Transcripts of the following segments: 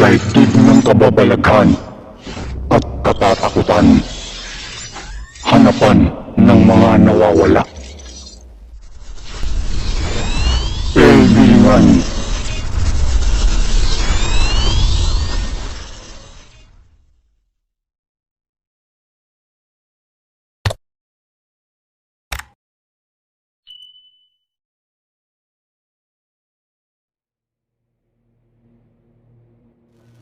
daigdig ng kababalaghan at katatakutan. Hanapan ng mga nawawala. Elbingan.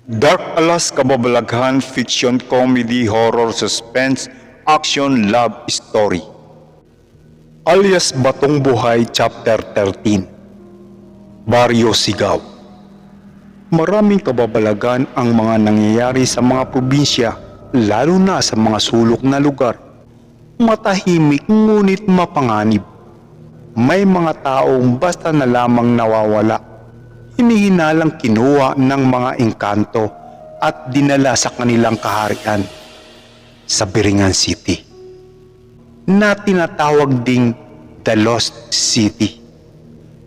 Dark Alas Kababalaghan Fiction Comedy Horror Suspense Action Love Story Alias Batong Buhay Chapter 13 Baryo Sigaw Maraming kababalagan ang mga nangyayari sa mga probinsya lalo na sa mga sulok na lugar. Matahimik ngunit mapanganib. May mga taong basta na lamang nawawala hinihinalang kinuha ng mga engkanto at dinala sa kanilang kaharian sa Biringan City na tinatawag ding The Lost City.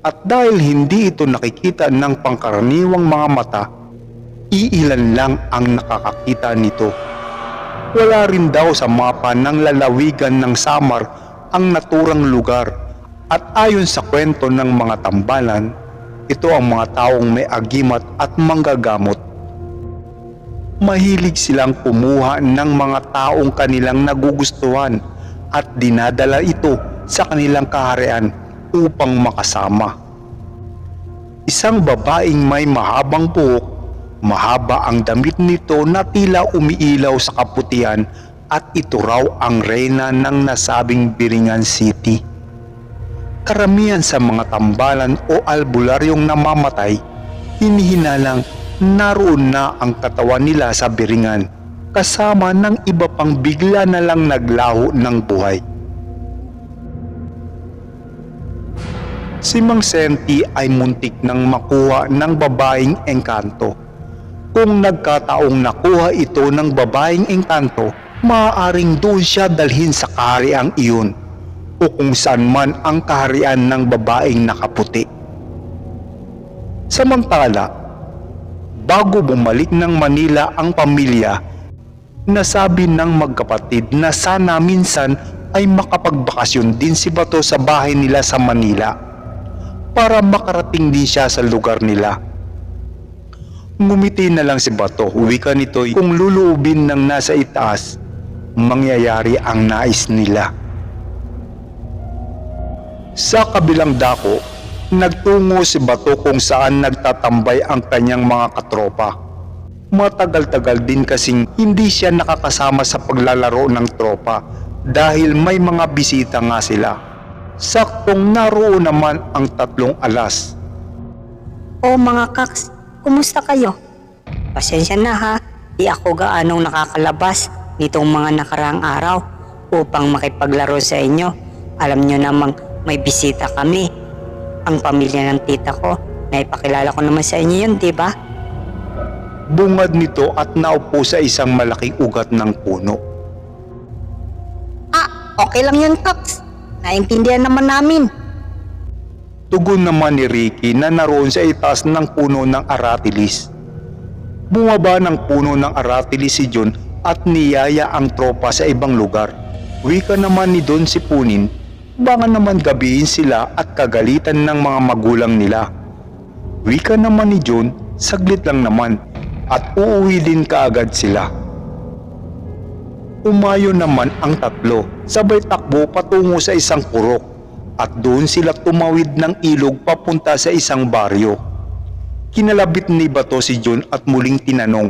At dahil hindi ito nakikita ng pangkaraniwang mga mata, iilan lang ang nakakakita nito. Wala rin daw sa mapa ng lalawigan ng Samar ang naturang lugar at ayon sa kwento ng mga tambalan, ito ang mga taong may agimat at manggagamot. Mahilig silang kumuha ng mga taong kanilang nagugustuhan at dinadala ito sa kanilang kaharian upang makasama. Isang babaeng may mahabang buhok, mahaba ang damit nito na tila umiilaw sa kaputian at ito raw ang reyna ng nasabing Biringan City karamihan sa mga tambalan o albularyong namamatay, hinihinalang naroon na ang katawan nila sa biringan kasama ng iba pang bigla na lang naglaho ng buhay. Si Mang Senti ay muntik nang makuha ng babaeng engkanto. Kung nagkataong nakuha ito ng babaeng engkanto, maaaring doon siya dalhin sa kahariang iyon o kung saan man ang kaharian ng babaeng nakaputi. Samantala, bago bumalik ng Manila ang pamilya, nasabi ng magkapatid na sana minsan ay makapagbakasyon din si Bato sa bahay nila sa Manila para makarating din siya sa lugar nila. Ngumiti na lang si Bato, wika nito'y kung luluubin ng nasa itaas, mangyayari ang nais nila. Sa kabilang dako, nagtungo si Bato kung saan nagtatambay ang kanyang mga katropa. Matagal-tagal din kasing hindi siya nakakasama sa paglalaro ng tropa dahil may mga bisita nga sila. Saktong naroon naman ang tatlong alas. O mga kaks, kumusta kayo? Pasensya na ha, di ako gaanong nakakalabas nitong mga nakaraang araw upang makipaglaro sa inyo. Alam nyo namang may bisita kami. Ang pamilya ng tita ko, naipakilala ko naman sa inyo yun, di ba? Bungad nito at naupo sa isang malaking ugat ng puno. Ah, okay lang yun, kaks. Naintindihan naman namin. Tugon naman ni Ricky na naroon sa itaas ng puno ng aratilis. Bumaba ng puno ng aratilis si John at niyaya ang tropa sa ibang lugar. Wika naman ni Don si Baka naman gabihin sila at kagalitan ng mga magulang nila. Wika naman ni John, saglit lang naman at uuwi din kaagad sila. Umayo naman ang tatlo, sabay takbo patungo sa isang purok at doon sila tumawid ng ilog papunta sa isang baryo. Kinalabit ni Bato si John at muling tinanong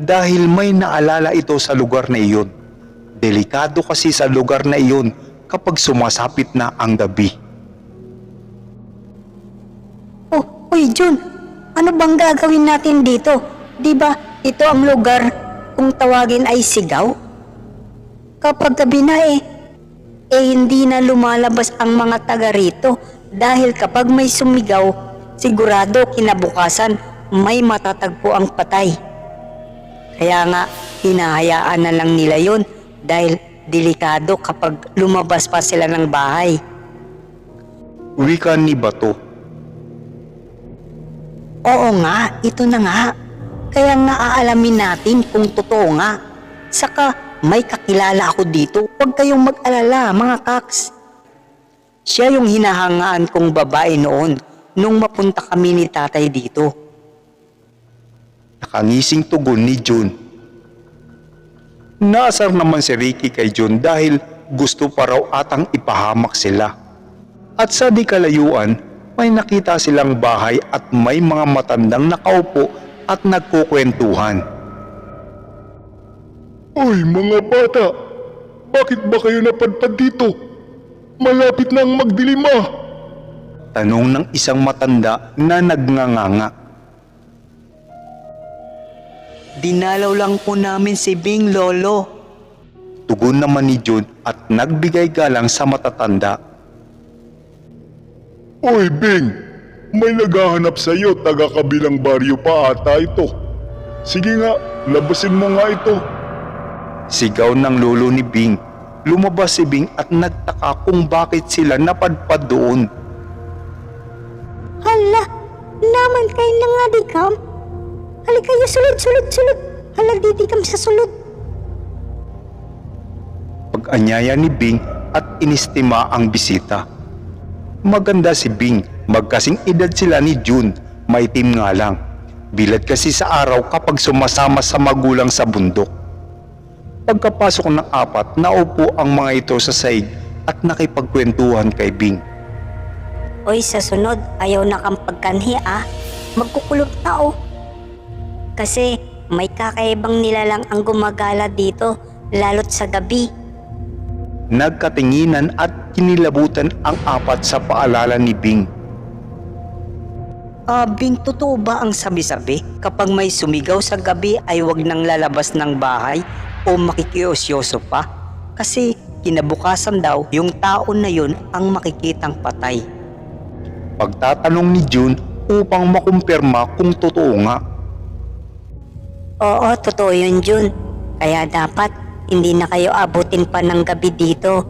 dahil may naalala ito sa lugar na iyon. Delikado kasi sa lugar na iyon kapag sumasapit na ang gabi. Oh, uy Jun, ano bang gagawin natin dito? Di ba ito ang lugar kung tawagin ay sigaw? Kapag gabi na eh, eh hindi na lumalabas ang mga taga rito dahil kapag may sumigaw, sigurado kinabukasan may matatagpo ang patay. Kaya nga, hinahayaan na lang nila yon dahil delikado kapag lumabas pa sila ng bahay. Wika ni Bato. Oo nga, ito na nga. Kaya nga aalamin natin kung totoo nga. Saka may kakilala ako dito. Huwag kayong mag-alala mga kaks. Siya yung hinahangaan kong babae noon nung mapunta kami ni tatay dito. Nakangising tugon ni June. Naasar naman si Ricky kay June dahil gusto pa raw atang ipahamak sila. At sa di kalayuan, may nakita silang bahay at may mga matandang nakaupo at nagkukwentuhan. Uy, mga bata! Bakit ba kayo napadpad dito? Malapit na ang magdilim ah! Tanong ng isang matanda na nagnganganga. Dinalaw lang po namin si Bing Lolo. Tugon naman ni June at nagbigay galang sa matatanda. Uy, Bing! May naghahanap sa'yo, taga kabilang baryo pa ata ito. Sige nga, labasin mo nga ito. Sigaw ng lolo ni Bing. Lumabas si Bing at nagtaka kung bakit sila napadpad doon. Hala, naman kayo na nga di kam. Halika kayo sulod, sulod, sulod. Hala, di di kam sa sulod. Pag-anyaya ni Bing at inistima ang bisita. Maganda si Bing, magkasing edad sila ni June, maitim nga lang. Bilad kasi sa araw kapag sumasama sa magulang sa bundok. Pagkapasok ng apat, naupo ang mga ito sa saig at nakipagkwentuhan kay Bing. Oy, sa sunod, ayaw na kang pagkanhi ah. Magkukulot na oh. Kasi may kakaibang nilalang ang gumagala dito, lalo't sa gabi. Nagkatinginan at kinilabutan ang apat sa paalala ni Bing. Ah, Bing, totoo ba ang sabi-sabi? Kapag may sumigaw sa gabi ay wag nang lalabas ng bahay o makikiosyoso pa? Kasi kinabukasan daw, yung tao na yun ang makikitang patay. Pagtatanong ni June upang makumpirma kung totoo nga. Oo, totoo yun, Jun. Kaya dapat hindi na kayo abutin pa ng gabi dito.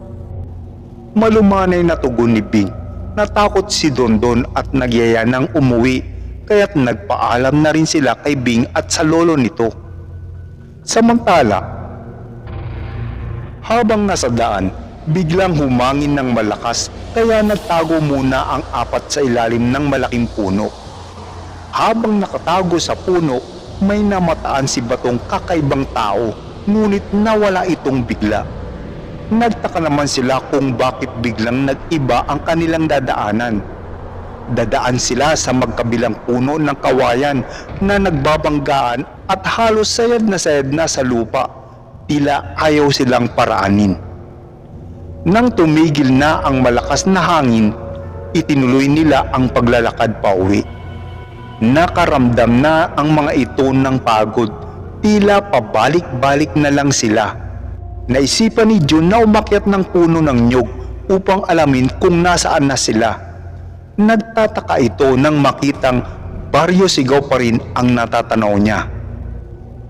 Malumanay na tugon ni Bing. Natakot si Dondon at nagyaya ng umuwi kaya't nagpaalam na rin sila kay Bing at sa lolo nito. Samantala, habang nasa daan, biglang humangin ng malakas kaya nagtago muna ang apat sa ilalim ng malaking puno. Habang nakatago sa puno, may namataan si Batong kakaibang tao ngunit nawala itong bigla. Nagtaka naman sila kung bakit biglang nag-iba ang kanilang dadaanan. Dadaan sila sa magkabilang puno ng kawayan na nagbabanggaan at halos sayad na sayad na sa lupa. Tila ayaw silang paraanin. Nang tumigil na ang malakas na hangin, itinuloy nila ang paglalakad pa uwi. Nakaramdam na ang mga ito ng pagod, tila pabalik-balik na lang sila. Naisipan ni June na umakyat ng puno ng nyug upang alamin kung nasaan na sila. Nagtataka ito nang makitang baryo sigaw pa rin ang natatanaw niya.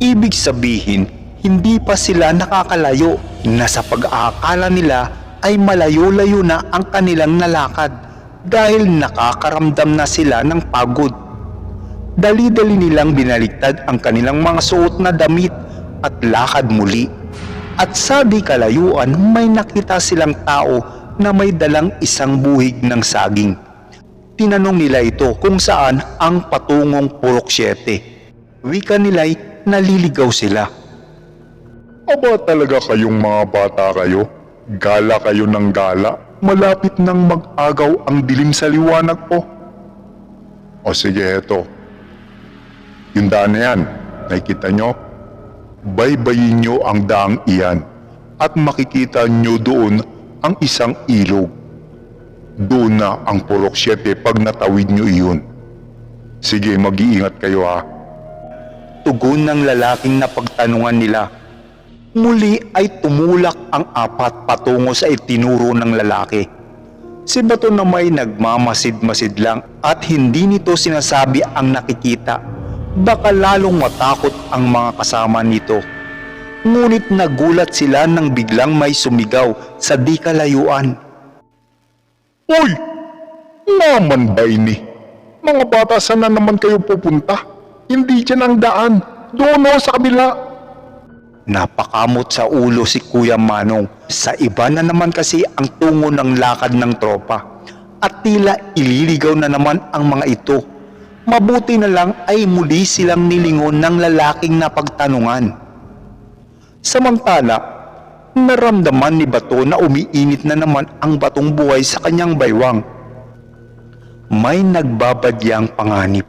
Ibig sabihin, hindi pa sila nakakalayo na sa pag-aakala nila ay malayo-layo na ang kanilang nalakad dahil nakakaramdam na sila ng pagod. Dali-dali nilang binaliktad ang kanilang mga suot na damit at lakad muli. At sa di kalayuan may nakita silang tao na may dalang isang buhig ng saging. Tinanong nila ito kung saan ang patungong Purok 7. Wika nila'y naliligaw sila. Aba talaga kayong mga bata kayo? Gala kayo ng gala? Malapit nang mag-agaw ang dilim sa liwanag po. O sige, heto. Yung daan na yan, nakikita nyo? Baybayin nyo ang daang iyan at makikita nyo doon ang isang ilog. Doon na ang Purok 7 pag natawid nyo iyon. Sige, mag-iingat kayo ha. Tugon ng lalaking napagtanungan nila. Muli ay tumulak ang apat patungo sa itinuro ng lalaki. Si Bato na may nagmamasid-masid lang at hindi nito sinasabi ang nakikita. Baka lalong matakot ang mga kasama nito. Ngunit nagulat sila nang biglang may sumigaw sa di kalayuan. Uy! Naman ba ini? Mga bata, saan na naman kayo pupunta? Hindi dyan ang daan. Doon o sa kabila. Napakamot sa ulo si Kuya Manong. Sa iba na naman kasi ang tungo ng lakad ng tropa. At tila ililigaw na naman ang mga ito. Mabuti na lang ay muli silang nilingon ng lalaking napagtanungan. Samantala, naramdaman ni Bato na umiinit na naman ang batong buhay sa kanyang baywang. May nagbabadyang panganib.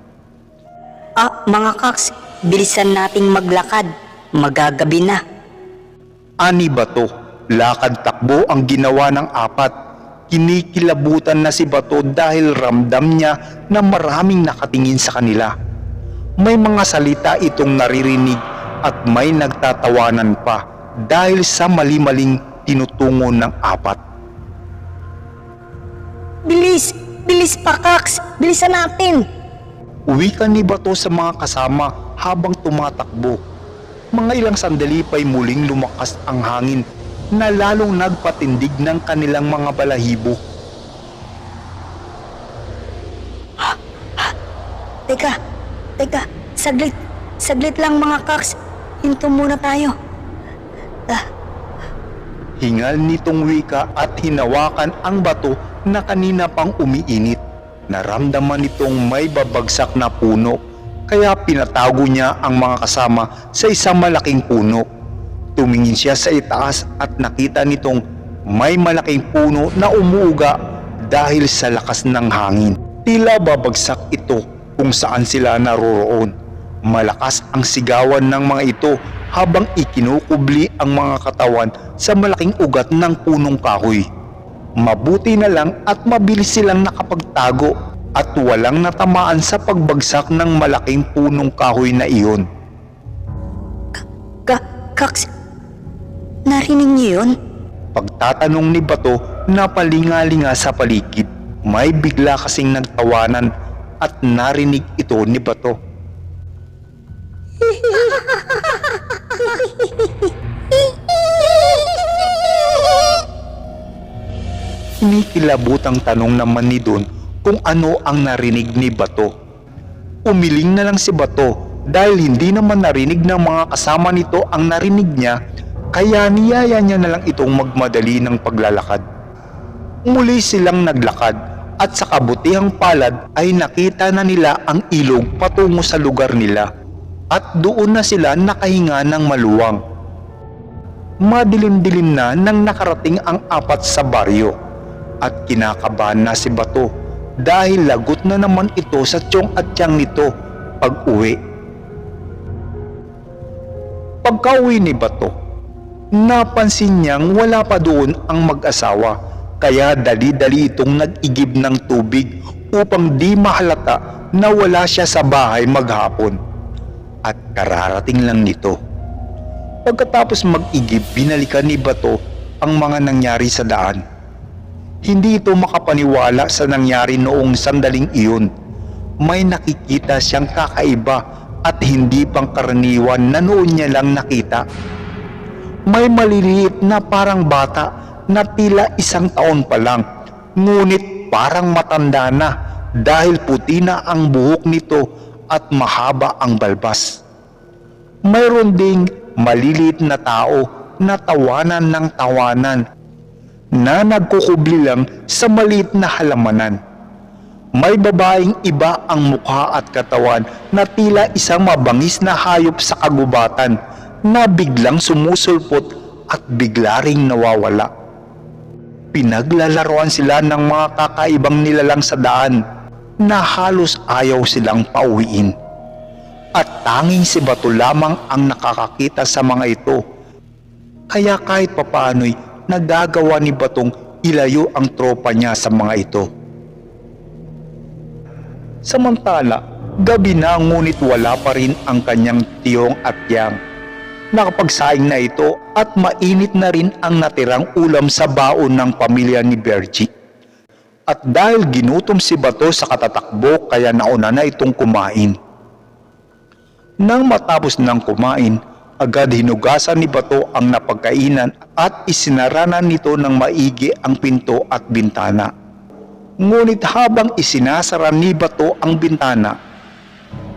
Ah, mga kaks, bilisan nating maglakad. Magagabi na. Ani Bato, lakad takbo ang ginawa ng apat. Kinikilabutan na si Bato dahil ramdam niya na maraming nakatingin sa kanila. May mga salita itong naririnig at may nagtatawanan pa dahil sa mali-maling tinutungo ng apat. Bilis! Bilis pa, kaks! Bilisan natin! Uwi ka ni Bato sa mga kasama habang tumatakbo. Mga ilang sandali pa'y muling lumakas ang hangin na lalong nagpatindig ng kanilang mga balahibo. Teka, teka, saglit, saglit lang mga kaks. Hinto muna tayo. Hingal nitong wika at hinawakan ang bato na kanina pang umiinit. Naramdaman nitong may babagsak na puno kaya pinatago niya ang mga kasama sa isang malaking puno. Tumingin siya sa itaas at nakita nitong may malaking puno na umuuga dahil sa lakas ng hangin. Tila babagsak ito kung saan sila naroroon. Malakas ang sigawan ng mga ito habang ikinukubli ang mga katawan sa malaking ugat ng punong kahoy. Mabuti na lang at mabilis silang nakapagtago at walang natamaan sa pagbagsak ng malaking punong kahoy na iyon. Ka, kaks, narinig niyo yun? Pagtatanong ni Bato na palingalinga sa paligid, may bigla kasing nagtawanan at narinig ito ni Bato. Kumikilabutang tanong naman ni Don kung ano ang narinig ni Bato. Umiling na lang si Bato dahil hindi naman narinig ng mga kasama nito ang narinig niya kaya niyaya niya na lang itong magmadali ng paglalakad. Muli silang naglakad at sa kabutihang palad ay nakita na nila ang ilog patungo sa lugar nila at doon na sila nakahinga ng maluwang. Madilim-dilim na nang nakarating ang apat sa baryo at kinakabahan na si Bato dahil lagot na naman ito sa tiyong at tiyang nito pag uwi. Pagka-uwi ni Bato, napansin niyang wala pa doon ang mag-asawa kaya dali-dali itong nag-igib ng tubig upang di mahalata na wala siya sa bahay maghapon. At kararating lang nito. Pagkatapos mag-igib, binalikan ni Bato ang mga nangyari sa daan. Hindi ito makapaniwala sa nangyari noong sandaling iyon. May nakikita siyang kakaiba at hindi pangkaraniwan na noon niya lang nakita. May maliliit na parang bata na tila isang taon pa lang, ngunit parang matanda na dahil puti na ang buhok nito at mahaba ang balbas. Mayroon ding maliliit na tao na tawanan ng tawanan na nagkukubli lang sa maliit na halamanan. May babaeng iba ang mukha at katawan na tila isang mabangis na hayop sa kagubatan na biglang sumusulpot at bigla ring nawawala. Pinaglalaroan sila ng mga kakaibang nilalang sa daan na halos ayaw silang pauwiin. At tanging si Bato lamang ang nakakakita sa mga ito. Kaya kahit papaano'y nagagawa ni Batong ilayo ang tropa niya sa mga ito. Samantala, gabi na ngunit wala pa rin ang kanyang tiyong at yang. Nakapagsaing na ito at mainit na rin ang natirang ulam sa baon ng pamilya ni Bergie. At dahil ginutom si Bato sa katatakbo kaya nauna na itong kumain. Nang matapos ng kumain, agad hinugasan ni Bato ang napagkainan at isinaranan nito ng maigi ang pinto at bintana. Ngunit habang isinasara ni Bato ang bintana,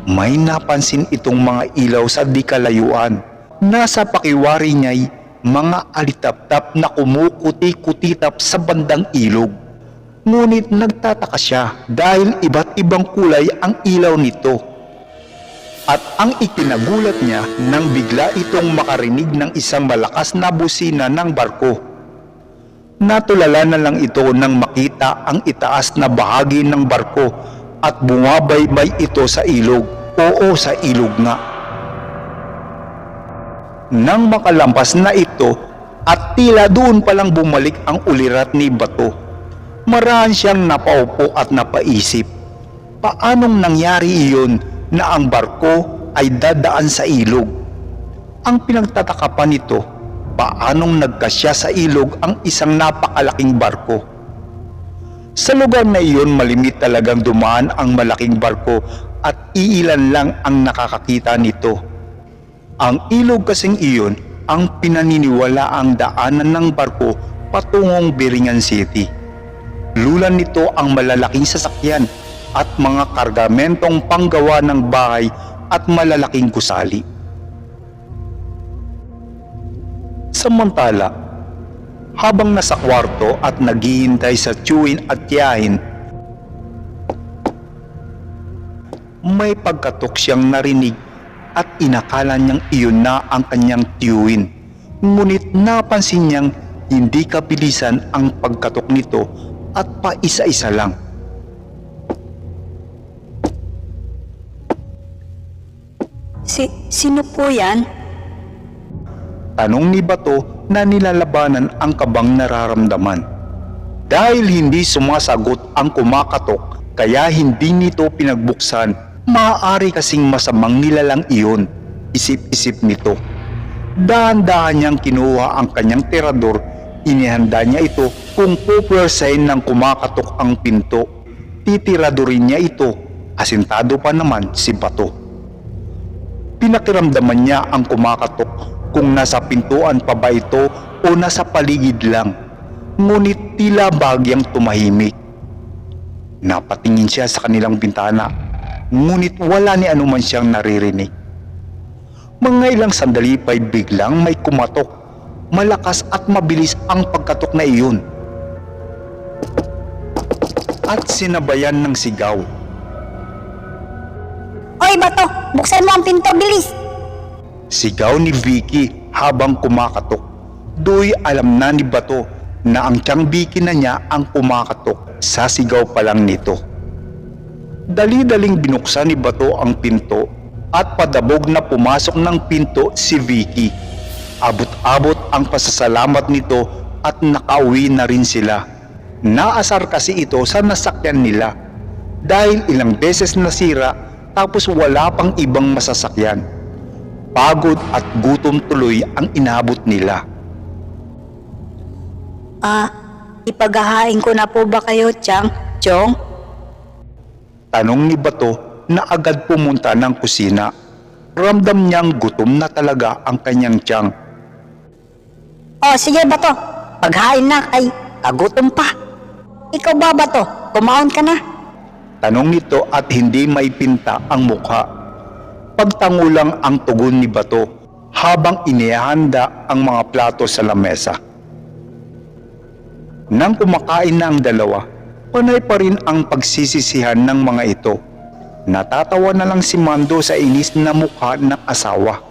May napansin itong mga ilaw sa di kalayuan. Nasa pakiwari niya'y mga alitap-tap na kumukuti-kutitap sa bandang ilog. Ngunit nagtataka siya dahil iba't ibang kulay ang ilaw nito. At ang ikinagulat niya nang bigla itong makarinig ng isang malakas na busina ng barko. Natulala na lang ito nang makita ang itaas na bahagi ng barko at bumabaybay ito sa ilog. Oo, sa ilog nga. Nang makalampas na ito at tila doon palang bumalik ang ulirat ni Bato, maraan siyang napaupo at napaisip. Paanong nangyari iyon na ang barko ay dadaan sa ilog? Ang pinagtataka pa nito, paanong nagkasya sa ilog ang isang napakalaking barko? Sa lugar na iyon malimit talagang dumaan ang malaking barko at iilan lang ang nakakakita nito. Ang ilog kasing iyon ang pinaniniwala ang daanan ng barko patungong Biringan City. Lulan nito ang malalaking sasakyan at mga kargamentong panggawa ng bahay at malalaking gusali. Samantala, habang nasa kwarto at naghihintay sa tiyuin at tiyahin, may pagkatok siyang narinig at inakala niyang iyon na ang kanyang tiyuin. Ngunit napansin niyang hindi kabilisan ang pagkatok nito at paisa-isa lang. Si, sino po yan? Tanong ni Bato na nilalabanan ang kabang nararamdaman. Dahil hindi sumasagot ang kumakatok kaya hindi nito pinagbuksan, maaari kasing masamang nilalang iyon, isip-isip nito. Dahan-dahan niyang kinuha ang kanyang tirador, inihanda niya ito kung pupwersahin ng kumakatok ang pinto. Titiradorin niya ito, asintado pa naman si Bato. Pinakiramdaman niya ang kumakatok kung nasa pintuan pa ba ito o nasa paligid lang. Ngunit tila bagyang tumahimik. Napatingin siya sa kanilang bintana, ngunit wala ni anuman siyang naririnig. Mga ilang sandali pa'y biglang may kumatok. Malakas at mabilis ang pagkatok na iyon. At sinabayan ng sigaw. Oy, Bato! Buksan mo ang pinto, bilis! Sigaw ni Vicky habang kumakatok. Do'y alam na ni Bato na ang tiyang Vicky na niya ang kumakatok sa sigaw pa lang nito. Dali-daling binuksan ni Bato ang pinto at padabog na pumasok ng pinto si Vicky. Abot-abot ang pasasalamat nito at nakauwi na rin sila. Naasar kasi ito sa nasakyan nila dahil ilang beses nasira tapos wala pang ibang masasakyan. Pagod at gutom tuloy ang inabot nila. Ah, ipaghahain ko na po ba kayo, Chang? Chong? Tanong ni Bato na agad pumunta ng kusina. Ramdam niyang gutom na talaga ang kanyang tiyang. Oh, sige, Bato. Paghain na kay kagutom pa. Ikaw ba, Bato? Kumaon ka na? Tanong nito at hindi may pinta ang mukha. Pagtango lang ang tugon ni Bato habang inihanda ang mga plato sa lamesa. Nang kumakain na ang dalawa, panay pa rin ang pagsisisihan ng mga ito. Natatawa na lang si Mando sa inis na mukha ng asawa.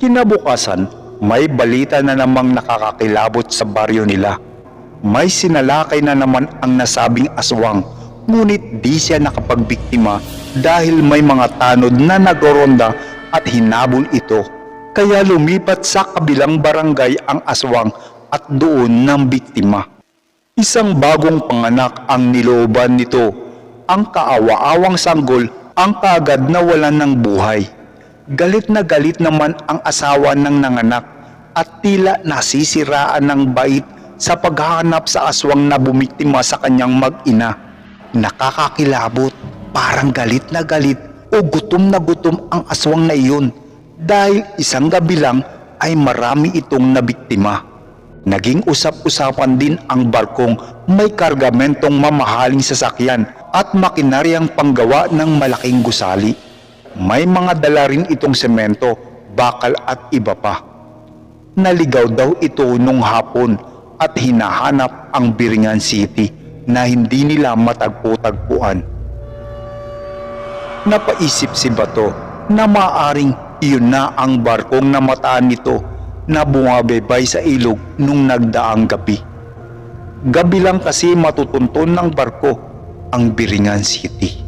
Kinabukasan, may balita na namang nakakakilabot sa baryo nila. May sinalakay na naman ang nasabing aswang, ngunit di siya nakapagbiktima dahil may mga tanod na nagoronda at hinabol ito. Kaya lumipat sa kabilang barangay ang aswang at doon ng biktima. Isang bagong panganak ang nilooban nito. Ang kaawa-awang sanggol ang kaagad na wala ng buhay. Galit na galit naman ang asawa ng nanganak at tila nasisiraan ng bait sa paghahanap sa aswang na bumiktima sa kanyang mag-ina. Nakakakilabot, parang galit na galit o gutom na gutom ang aswang na iyon dahil isang gabi lang ay marami itong nabiktima. Naging usap-usapan din ang barkong may kargamentong mamahaling sasakyan at makinaryang panggawa ng malaking gusali. May mga dala rin itong semento, bakal at iba pa. Naligaw daw ito nung hapon at hinahanap ang Biringan City na hindi nila matagpo-tagpuan. Napaisip si Bato na maaring iyon na ang barkong namataan nito na bumabaybay sa ilog nung nagdaang gabi. Gabi lang kasi matutunton ng barko ang Biringan City.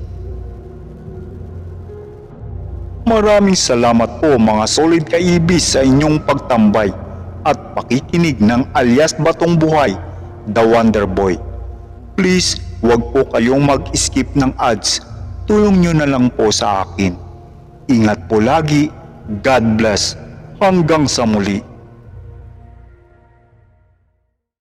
Maraming salamat po mga solid kaibis sa inyong pagtambay at pakikinig ng alias Batong Buhay, The Wonder Boy. Please, huwag po kayong mag-skip ng ads. Tulong nyo na lang po sa akin. Ingat po lagi. God bless. Hanggang sa muli.